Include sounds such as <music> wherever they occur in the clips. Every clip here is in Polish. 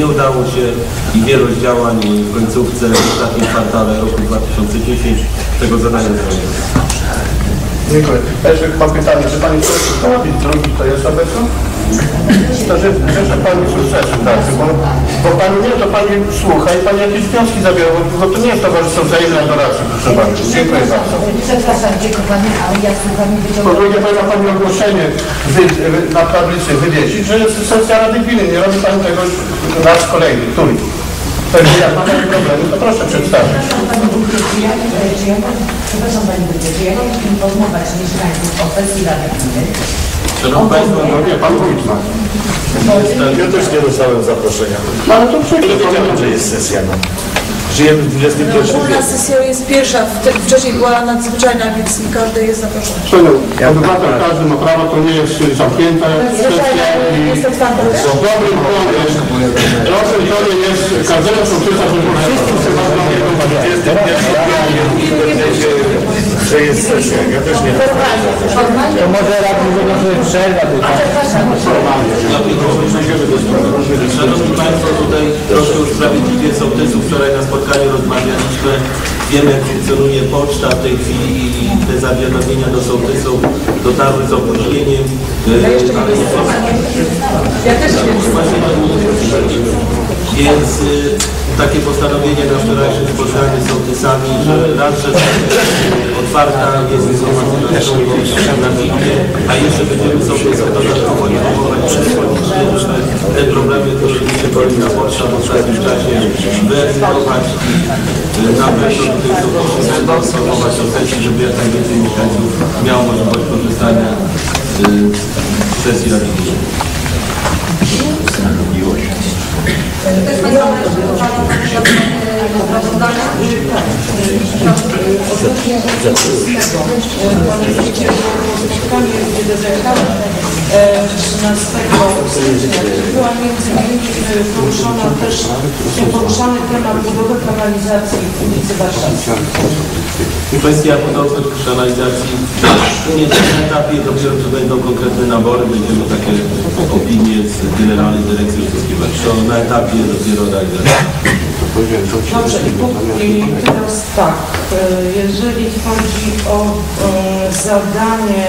Nie udało się i wielość działań w końcówce w ostatnim kwartale roku 2010 tego zadania zrobiło. Dziękuję. Jeszcze mam pytanie, czy Pani Kołowiec drugi to jest obecny? To że, Pani sukcesu, tak, bo, bo Pani nie, to Pani słucha i Pani jakieś wnioski zabiera, bo, to nie jest towarzystwo wzajemnej adoracji, proszę bardzo. Dziękuję bardzo. Przepraszam kochany, ale ja słucham i Po wyciągam. drugie, powinna Pani ogłoszenie wy, na tablicy wywiesić, że jest sesja Rady Gminy, nie robi Pani tego raz kolejny, który. Także jak ma Pani problemy, to proszę przedstawić. Przepraszam Pani czy ja, czy ja, przepraszam Pani czy ja mogę informować mieszkańców o Rady Gminy? Szanowni Państwo, No nie, Pan Wójt ma. Ja też nie dostałem zaproszenia. No ale to wiedziałem, że jest sesja. No. Żyjemy w XXI U nas wieku. sesja jest pierwsza, wcześniej była nadzwyczajna, więc nie każdy jest zaproszony. Panią, obywatel każdy ma prawo, to nie jest zamknięta kwestia i Jest otwarta. dobrym tonem, dobrym tonem jest każdego żeby wszystkim chyba Że jest sesja. Ja też nie Formalnie, Może radny wygląda przerwa tylko. Szanowni Państwo, tutaj troszkę usprawiedliwie sołtysów. Wczoraj na spotkaniu rozmawialiśmy. Wiemy, jak funkcjonuje poczta w tej chwili i te zawiadomienia do sołtysów dotarły z opóźnieniem. e, ale Ja też wiem. Więc y, takie postanowienie na wczorajszym spotkaniu z sołtysami, że raz, że otwarta jest informacja na filmie, a jeszcze będziemy sołtysy dodatkowo informować że te problemy, które się powinna poczta w ostatnim czasie wyeliminować i y, na pewno tutaj sołtysy będą informować o sesji, żeby jak najwięcej mieszkańców miało możliwość korzystania y, z sesji Rady Gminy. spotkanie, gdzie dezertałem 13 stycznia. Była między innymi e, poruszona też, poruszany temat budowy kanalizacji w ulicy Warszawskiej. Kwestia budowli kanalizacji nie na etapie, dopiero tu będą konkretne nabory, będziemy takie opinie z Generalnej Dyrekcji Uzyskiwać. Na etapie dopiero realizacji. Dobrze, i, teraz tak, e, jeżeli chodzi o e, zadanie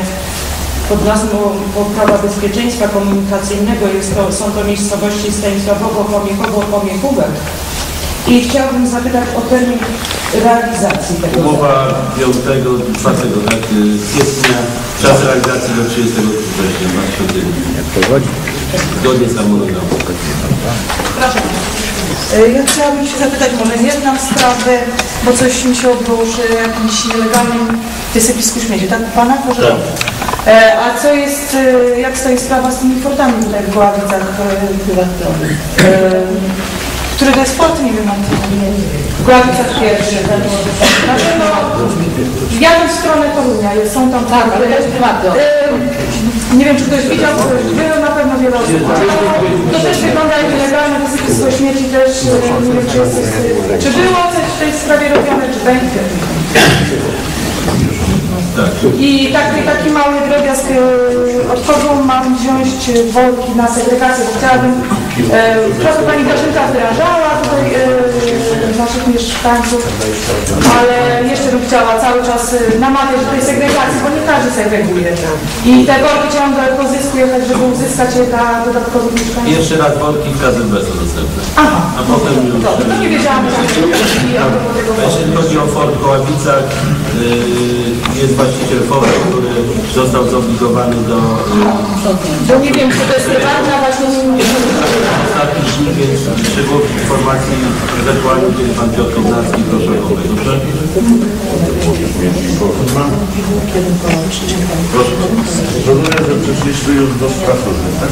pod nazwą poprawa bezpieczeństwa komunikacyjnego, jest to, są to miejscowości Stanisławowo, Pomiechowo, Pomiechówek. I chciałabym zapytać o termin realizacji tego. Umowa 5, 4 tak, y, kwietnia, czas realizacji do 30 września 2009. Zgodnie z harmonogramem. E, Ja chciałabym się zapytać, może nie znam sprawy, bo coś mi się odbyło przy jakimś nielegalnym wysypisku śmieci. Tak u Pana? Proszę Tak. E, A co jest, e, jak stoi sprawa z tymi fortami tutaj w Gławicach? e, e, Który to jest fort? Nie wiem, mam w Gławicach pierwszy. Na pewno w jaką stronę Torunia jest, są tam tak, ale e, nie wiem, czy ktoś widział, ktoś był, na pewno wiele osób. To też wygląda jak nielegalne wysypisko śmieci też, nie wiem, czy, jest, czy było coś w tej sprawie robione, czy będzie. Tak. I taki, taki mały drobiazg e, odchodzą, mam wziąć worki na segregację, bo chciałabym, e, Pani Grażynka wyrażała tutaj e, naszych mieszkańców, ale jeszcze bym chciała cały czas e, namawiać do tej segregacji, bo nie każdy segreguje. I te worki chciałam do pozysku jechać, żeby uzyskać je dla dodatkowych mieszkańców. Jeszcze raz worki w KZB są dostępne. Aha, A potem już... dobrze, to nie wiedziałam, że Jeśli chodzi o Fort w Kołabicach, yy, jest właściciel Fortu, który został zobligowany do yy, Bo nie wiem, czy to jest prywatna właśnie ostatnich dni, więc szczegółów informacji ewentualnie kiedy Pan Piotr Kownacki, proszę oowę, dobrze? Proszę. Rozumiem, że przyszliśmy już do spraw różnych, tak?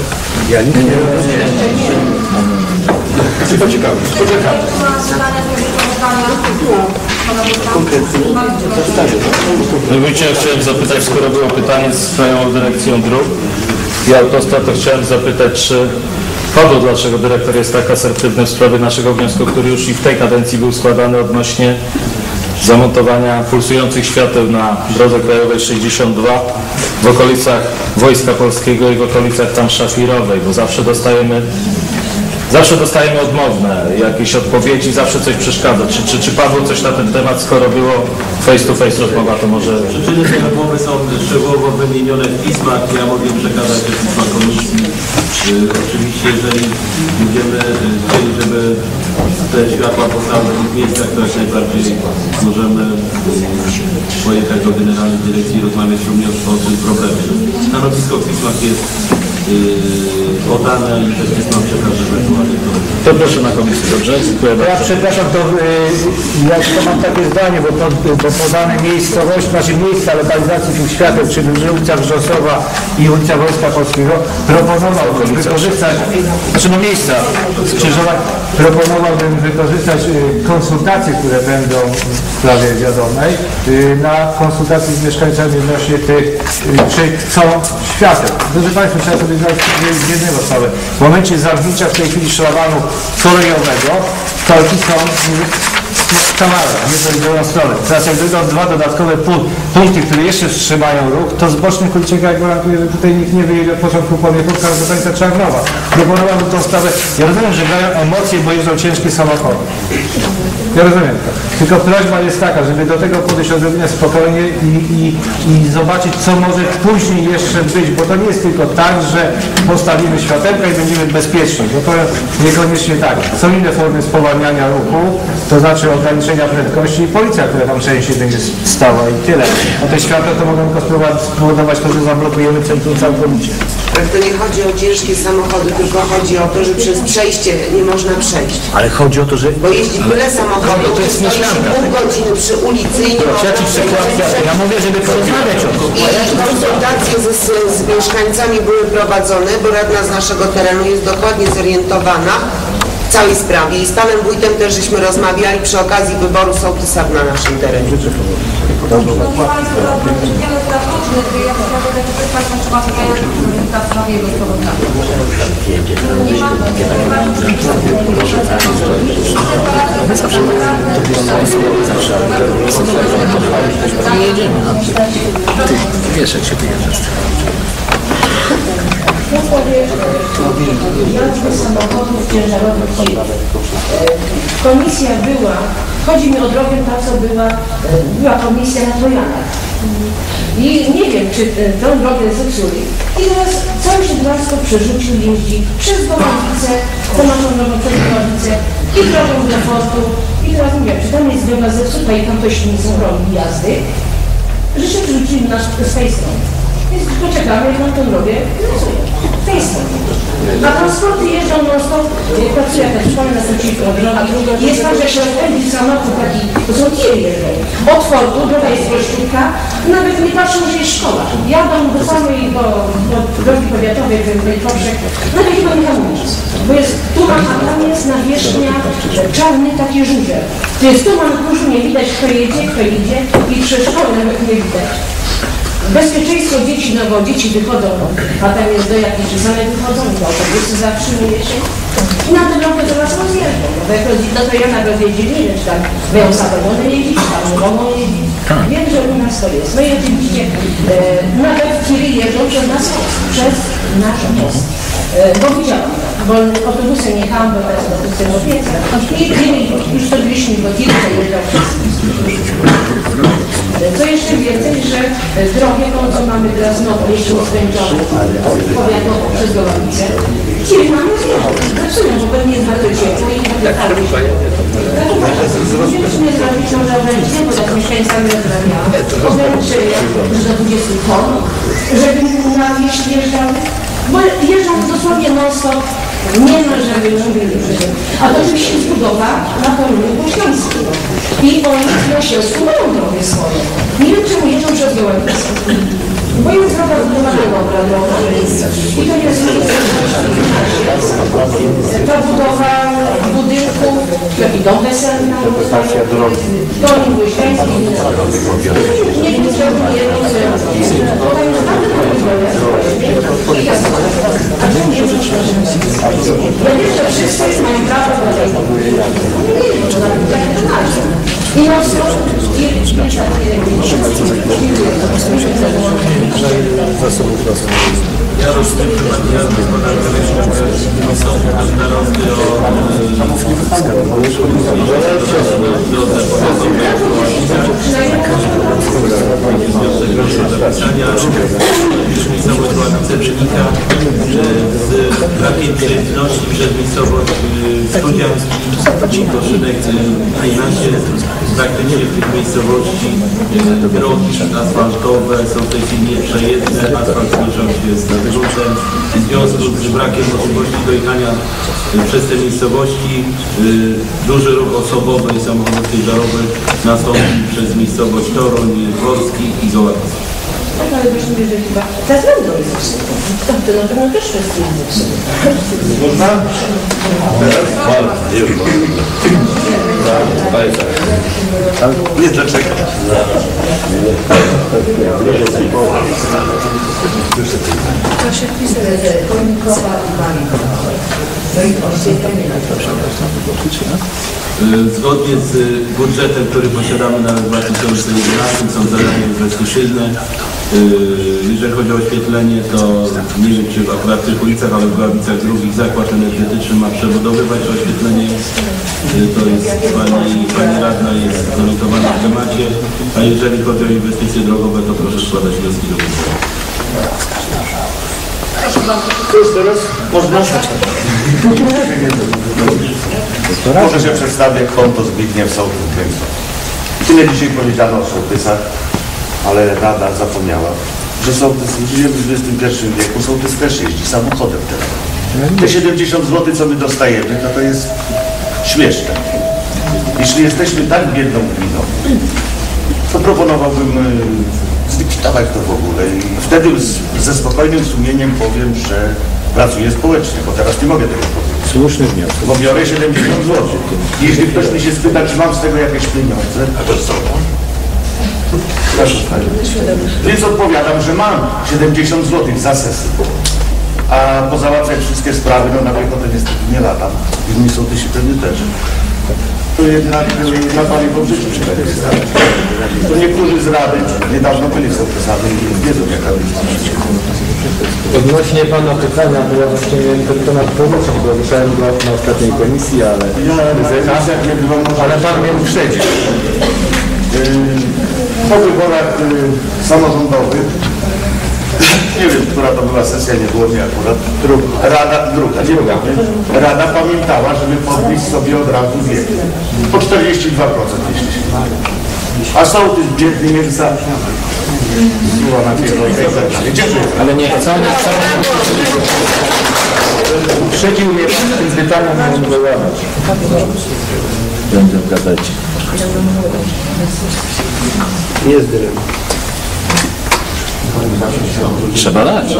No wiecie, ja chciałem zapytać, skoro było pytanie z Krajową Dyrekcją Dróg i Autostrad, to chciałem zapytać, czy padło, dlaczego dyrektor jest tak asertywny w sprawie naszego wniosku, który już i w tej kadencji był składany odnośnie zamontowania pulsujących świateł na drodze krajowej 62 w okolicach Wojska Polskiego i w okolicach tam Szafirowej, bo zawsze dostajemy zawsze dostajemy odmowne jakieś odpowiedzi, zawsze coś przeszkadza. Czy, czy, czy padło coś na ten temat, skoro było face to face rozmowa, to może... Przyczyny tej rozmowy są szczegółowo wymienione w pismach. Ja mogę przekazać te pisma komisji. Y, Oczywiście, jeżeli będziemy y, chcieli, żeby te światła powstały w tych miejscach, to jak najbardziej możemy y, pojechać do Generalnej Dyrekcji i rozmawiać również o tym problemie. Stanowisko w pismach jest y, podane i te pisma przekażę ewentualnie do To proszę na komisję, dobrze? Dziękuję Ja bardzo. przepraszam, to y, ja to mam takie zdanie, bo, to, bo podane miejscowość, znaczy miejsca lokalizacji tych świateł, czyli ulica Wrzosowa i ulica Wojska Polskiego, proponowałbym wykorzystać, znaczy no miejsca skrzyżowań, proponowałbym wykorzystać y, konsultacje, które będą w sprawie wiadomej, y, na konsultacje z mieszkańcami odnośnie tych, czy chcą świateł. Drodzy Państwo, trzeba sobie zdać z jednego sprawę. W momencie zamknięcia w tej chwili szlabanu kolejowego, korki są Tamara, nie to w drugą stronę. Teraz jak dojdą dwa dodatkowe pu- punkty, które jeszcze wstrzymają ruch, to z bocznych uliczek ja gwarantuję, że tutaj nikt nie wyjedzie od początku Poniekówka aż do końca Czarnowa. Proponowałbym tą sprawę. Ja rozumiem, że grają emocje, bo jeżdżą ciężkie samochody. Ja rozumiem to. Tylko prośba jest taka, żeby do tego podejść odrobinę spokojnie i, i, i zobaczyć, co może później jeszcze być, bo to nie jest tylko tak, że postawimy światełka i będziemy bezpieczni, bo to niekoniecznie tak. Są inne formy spowalniania ruchu, to znaczy ograniczenia prędkości i policja, która tam częściej będzie stała i tyle. A te światła to mogą tylko spowodować- to, że zablokujemy centrum całkowicie. Ale to nie chodzi o ciężkie samochody, tylko chodzi o to, że przez przejście nie można przejść. Ale chodzi o to, że Bo jeździ tyle samochodów, to jest mieszkanka. pół godziny przy ulicy i nie ja można ci przykład, ja mówię, żeby porozmawiać o tym. I konsultacje z, z, z mieszkańcami były prowadzone, bo radna z naszego terenu jest dokładnie zorientowana w całej sprawie. I z panem wójtem też żeśmy rozmawiali. Przy okazji wyboru sołtysa na naszym terenie. Jazdy samochodów ciężarowych. Komisja była, chodzi mi o drogę ta, co była, e, była komisja na Trojanach. I nie wiem, czy e, tę drogę zepsuli. I teraz cały się Dwarsko przerzucił, jeździ przez Goławice, to naszą drogą przez Goławice i drogą do portu. I teraz mówię, czy tam jest droga zepsuta i tam ktoś nie zrobi jazdy, że się przerzucili na z tej strony. Więc poczekamy, jak nam tę drogę. W tej stronie. A transporty jeżdżą non stop, e, pracuje jakaś szkoła naprzeciwko droga. Jest tak, że się rozpędzi samochód taki, to są tiry jeżdżą. Od fortu, droga jest prościutka, nawet nie patrzą, że jest szkoła. Jadą do samej, do, do drogi powiatowej, w Wejtowszek, nawet chyba nie hamujesz. Bo jest tuman, a tam jest nawierzchnia czarny taki żużel. To jest tuman kurzu, nie widać kto jedzie, kto idzie i przy szkole nawet nie widać. Bezpieczeństwo dzieci, no bo dzieci wychodzą, a tam jest do jakiejś same wychodzą, do autobusy zatrzymuje się. I na tę drogę do nas rozjeżdżą. No bo jak rozje- no to ja na rozjeździli, nie wiem, czy tam mają samochody jeździć, tam nie mogą jeździć. Wiem, że u nas to jest. No i oczywiście e, nawet tiry jeżdżą przez nas, przez nasz most. E, bo widziałam, bo autobusem jechałam, bo teraz autobusem tiry, już to byliśmy, to jeżdżą przez co jeszcze więcej, że drogę, tą co mamy teraz nową, jeszcze skończoną, powiatową przez Goławice, tiry mamy zjechać. Zaczynają, bo pewnie jest bardzo ciepło i tak dalej. Musimy zrobić może ograniczenie, bo tak z mieszkańcami rozmawiałam, ograniczenie, że do 20 ton, żeby na wieś wjeżdżały, bo jeżdżą dosłownie non stop, nie ma mówili, że a to oczywiście budowa na Torunie po Śląsku. I oni na Śląsku mają drogę swoją. Nie wiem czemu jeżdżą przez Goławice. Bo jest droga zbudowana dobra droga. I to jest ta budowa budynków, jaki dom weselny, był święty. Nie wiem, że to jest że wszyscy mają prawo do tego. Tak to macie. I na Ja rozumiem, że gospodarka że są starosty o zapisania. Już miejscowość była na wynika z brakiem przejęzności przez miejscowość Studiański i Koszynek Najnasie. Praktycznie w tych miejscowości drogi asfaltowe są w tej chwili nieprzejezdne, asfalt zbliżał się z nadrzutem. W związku z brakiem możliwości dojechania y, przez te miejscowości y, duży ruch osobowy i samochodów ciężarowych nastąpił przez miejscowość Toruń, Dworski i Goławice. Tak, ale byśmy wiedzieli chyba, teraz będą jest To to na pewno też kwestia Można? Nie dlaczego. Y, Zgodnie z y, budżetem, który posiadamy na rok 2011 są zadania inwestycyjne. Y, Jeżeli chodzi o oświetlenie, to nie wiem czy akurat w tych ulicach, ale w Głowicach drugich zakład energetyczny ma przebudowywać oświetlenie. Y, To jest pani, pani radna jest zorientowana w temacie, a jeżeli chodzi o inwestycje drogowe, to proszę składać wnioski do budżetu. Już teraz można? Może się przedstawię, konto Zbigniew Sołtys. Tyle dzisiaj powiedziano o sołtysach, ale Rada zapomniała, że sołtys, żyjemy w XXI wieku, sołtys też jeździ samochodem teraz. Te 70 zł, co my dostajemy, to to jest śmieszne. Jeśli jesteśmy tak biedną gminą, to proponowałbym y, zlikwidować to w ogóle i wtedy z, ze spokojnym sumieniem powiem, że pracuję społecznie, bo teraz nie mogę tego powiedzieć. Słuszny wniosek. Bo biorę 70 zł. Jeśli ktoś mi się spyta, czy mam z tego jakieś pieniądze, a to co? Proszę Pani. Więc odpowiadam, że mam 70 zł za sesję. A pozałatwiać wszystkie sprawy, no na piechotę niestety nie latam. I mi sołtysi pewnie też. To jednak y, na się będzie starać. To niektórzy z Rady niedawno byli sołtysami i wiedzą jaka jest życie. Odnośnie Pana pytania, bo ja właśnie miałem ten temat poruszyć, bo ruszałem go na ostatniej komisji, ale... Ja na komisjach nie bywam, Ale Pan mnie uprzedził. Po wyborach yy, samorządowych, nie wiem, która to była sesja, nie było mnie akurat, Rada, druga, nie druga. Rada pamiętała, żeby podnieść sobie od razu wiek. Po 42% jeśli się. A sołtys biedny mięsa zła na i tak. Dziękuję. Ale nie chcą, nie chcą. Uprzedził mnie tym pytaniem, nie odwołać. Będę gadać. Jest dyrem. Trzeba dać.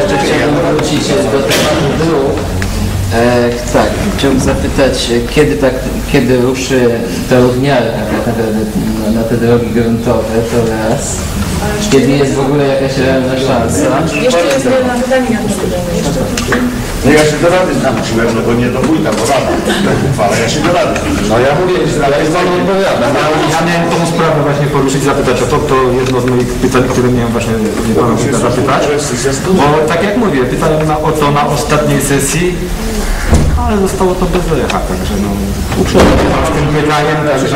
Jeszcze chciałbym wrócić do tematu dróg. E, tak, chciałbym zapytać, kiedy, tak, kiedy ruszy to równiarka tak naprawdę na, na te drogi gruntowe, to raz. Kiedy jest w ogóle jakaś realna szansa? Jeszcze jest jedno pytanie No ja się do rady zwróciłem, no bo nie do wójta, bo rada. <laughs> Ale ja się do rady. No ja mówię, ale jest Panu odpowiadam. Ja, ja miałem tą sprawę właśnie poruszyć, zapytać o to, to jedno z moich pytań, które miałem właśnie Pana wójta zapytać. Bo tak jak mówię, pytałem na, o to na ostatniej sesji, ale zostało to bez echa, także no pytaniem, także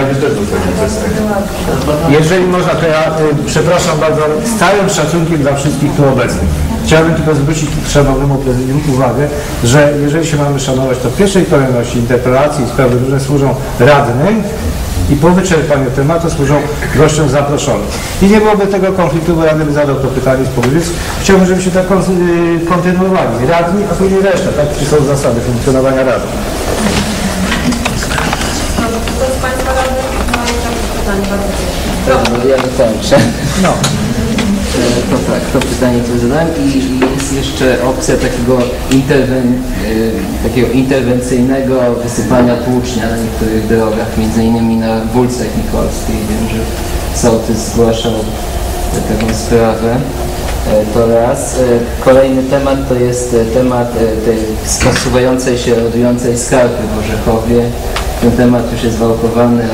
jeżeli można, to ja y, przepraszam bardzo, z całym szacunkiem dla wszystkich tu obecnych. Chciałbym tylko zwrócić szanownemu prezydium uwagę, że jeżeli się mamy szanować, to w pierwszej kolejności interpelacje i sprawy różne służą radnym i po wyczerpaniu tematu służą gościom zaproszonym. I nie byłoby tego konfliktu, bo radny by zadał to pytanie z powyżej. Chciałbym, żebyśmy tak kon- kontynuowali. Radni, a później reszta, tak? Czy są zasady funkcjonowania rady. No, ja dokończę. No. To tak, to pytanie to zadałem i jest jeszcze opcja takiego, interwen, e, takiego interwencyjnego wysypania tłucznia na niektórych drogach, między innymi na Wólcach Nikolskiej. Wiem, że sołtys zgłaszał taką sprawę. E, To raz. E, Kolejny temat to jest e, temat tej skasuwającej się, rodującej skarpy w Orzechowie. Ten temat już jest wałkowany